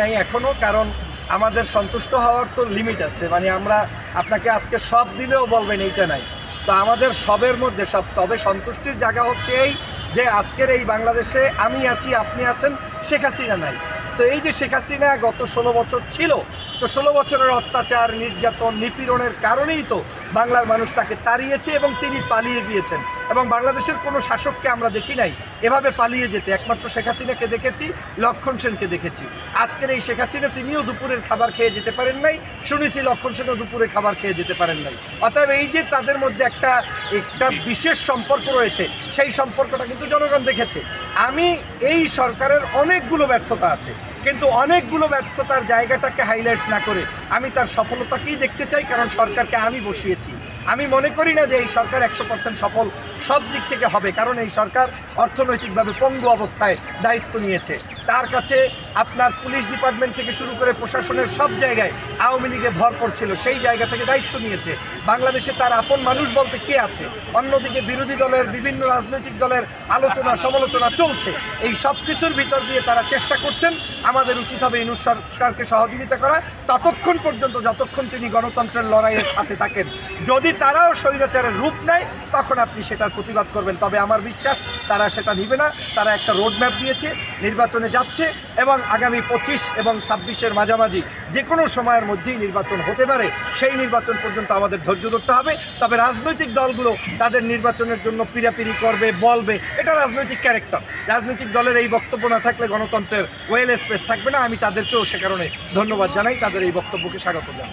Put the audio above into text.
নাই এখনও কারণ আমাদের সন্তুষ্ট হওয়ার তো লিমিট আছে। মানে আমরা আপনাকে আজকে সব দিলেও বলবেন এইটা নাই। তো আমাদের সবের মধ্যে সব, তবে সন্তুষ্টির জায়গা হচ্ছে এই যে আজকের এই বাংলাদেশে আমি আছি, আপনি আছেন, শেখ হাসিনা নাই। তো এই যে শেখ হাসিনা গত ষোলো বছর ছিল, তো ষোলো বছরের অত্যাচার, নির্যাতন, নিপীড়নের কারণেই তো বাংলার মানুষ তাকে তাড়িয়েছে এবং তিনি পালিয়ে গিয়েছেন। এবং বাংলাদেশের কোনো শাসককে আমরা দেখি নাই। এভাবে পালিয়ে যেতে। একমাত্র শেখ হাসিনাকে দেখেছি, লক্ষণ সেনকে দেখেছি। আজকের এই শেখ হাসিনা তিনিও দুপুরের খাবার খেয়ে যেতে পারেন নাই। শুনেছি লক্ষণ সেনও দুপুরে খাবার খেয়ে যেতে পারেন নাই। অতএব এই যে তাদের মধ্যে একটা একটা বিশেষ সম্পর্ক রয়েছে, সেই সম্পর্কটা কিন্তু জনগণ দেখেছে। আমি এই সরকারের অনেকগুলো ব্যর্থতা আছে। কিন্তু অনেকগুলো ব্যর্থতার জায়গাটাকে হাইলাইটস না করে আমি তার সফলতাকেই দেখতে চাই, কারণ সরকারকে আমি বসিয়েছি। আমি মনে করি না যে এই সরকার একশো পার্সেন্ট সফল সব দিক থেকে হবে, কারণ এই সরকার অর্থনৈতিকভাবে পঙ্গু অবস্থায় দায়িত্ব নিয়েছে। তার কাছে আপনার পুলিশ ডিপার্টমেন্ট থেকে শুরু করে প্রশাসনের সব জায়গায় আওয়ামী লীগে ভর করছিল, সেই জায়গা থেকে দায়িত্ব নিয়েছে। বাংলাদেশে তার আপন মানুষ বলতে কে আছে? অন্যদিকে বিরোধী দলের বিভিন্ন রাজনৈতিক দলের আলোচনা, সমালোচনা চলছে। এই সব কিছুর ভিতর দিয়ে তারা চেষ্টা করছেন। আমাদের উচিত হবে ইনুস সরকারকে সহযোগিতা করা। ততক্ষণ পর্যন্ত, যতক্ষণ তিনি গণতন্ত্রের লড়াইয়ের সাথে থাকেন, যদি তারাও স্বৈরাচারের রূপ নেয়, তখন আপনি সেটার প্রতিবাদ করবেন। তবে আমার বিশ্বাস, তারা সেটা নিবে না। তারা একটা রোডম্যাপ দিয়েছে। নির্বাচনে যাচ্ছে এবং আগামী পঁচিশ এবং ছাব্বিশের মাঝামাঝি যে কোনো সময়ের মধ্যেই নির্বাচন হতে পারে, সেই নির্বাচন পর্যন্ত আমাদের ধৈর্য ধরতে হবে। তবে রাজনৈতিক দলগুলো তাদের নির্বাচনের জন্য পিরাপিরি করবে, বলবে। এটা রাজনৈতিক ক্যারেক্টার রাজনৈতিক দলের এই বক্তব্য না থাকলে গণতন্ত্রের ওয়েল স্পেস থাকবে না। আমি তাদেরকেও সে কারণে ধন্যবাদ জানাই। তাদের এই বক্তব্যকে স্বাগত জানাই।